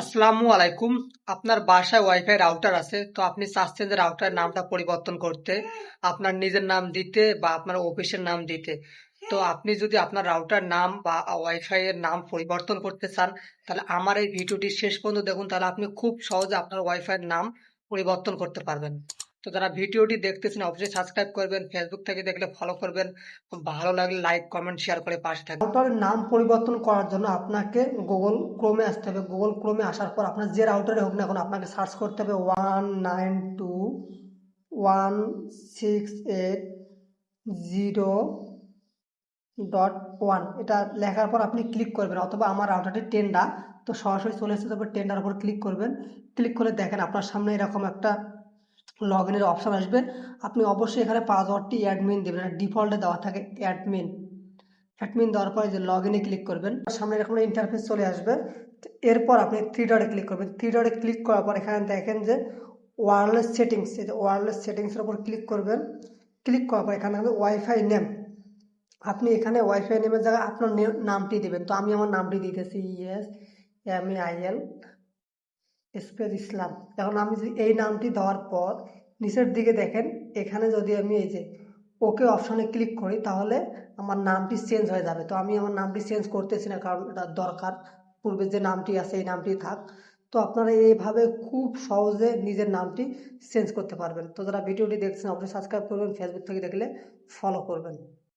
আসসালামু আলাইকুম। আপনার বাসায় ওয়াইফাই রাউটার আছে, তো আপনি চাচ্ছেন যে রাউটারের নামটা পরিবর্তন করতে, আপনার নিজের নাম দিতে বা আপনার অফিসের নাম দিতে। তো আপনি যদি আপনার রাউটার নাম বা ওয়াইফাই এর নাম পরিবর্তন করতে চান, তাহলে আমার এই ভিডিওটি শেষ পর্যন্ত দেখুন, তাহলে আপনি খুব সহজে আপনার ওয়াইফাই এর নাম পরিবর্তন করতে পারবেন। তো যারা ভিডিওটি দেখতেছেন, অবশ্যই সাবস্ক্রাইব করবেন ফেসবুক থেকে দেখলে ফলো করবেন। ভালো লাগলে লাইক কমেন্ট শেয়ার করে পাশে থাকবেন। রাউটারের নাম পরিবর্তন করার জন্য আপনাকে গুগল ক্রোমে আসতে হবে। গুগল ক্রোমে আসার পর আপনার যে রাউটারে হোক না এখন আপনাকে সার্চ করতে হবে one nine two one six eight zero dot one এটা লেখার পর আপনি ক্লিক করবেন, অথবা আমার রাউটারটি টেন্ডা তো সরাসরি চলে এসেছে তারপর টেন্ডার উপর ক্লিক করবেন। ক্লিক করে দেখেন আপনার সামনে এরকম একটা লগ ইনের অপশান আসবে। আপনি অবশ্যই এখানে পাসওয়ার্ডটি অ্যাডমিন দেবেন ডিফল্টে দেওয়া থাকে অ্যাডমিন অ্যাডমিন দেওয়ার পরে যে লগ ইনে ক্লিক করবেন, সামনে এরকম ইন্টারফেস চলে আসবে। এরপর আপনি থ্রি ডটে ক্লিক করবেন। থ্রি ডটে ক্লিক করার পর এখানে দেখেন যে ওয়্যারলেস সেটিংস এই যে ওয়্যারলেস সেটিংসের উপর ক্লিক করবেন। ক্লিক করার পর এখানে ওয়াইফাই নেম আপনি এখানে ওয়াইফাই নেমের জায়গায় আপনার নামটি দেবেন। তো আমি আমার নামটি দিতেছি S M A I L space Islam. এখন আমি এই নামটি দেওয়ার পর নিচের দিকে দেখেন, এখানে যদি আমি এই যে ওকে অপশানে ক্লিক করি, তাহলে আমার নামটি চেঞ্জ হয়ে যাবে। তো আমি আমার নামটি চেঞ্জ করতেছি না, কারণ এটা দরকার। পূর্বে যে নামটি আছে, এই নামটি থাক। তো আপনারা এইভাবে খুব সহজে নিজের নামটি চেঞ্জ করতে পারবেন। তো যারা ভিডিওটি দেখছেন, অবশ্যই সাবস্ক্রাইব করবেন ফেসবুক থেকে দেখলে ফলো করবেন।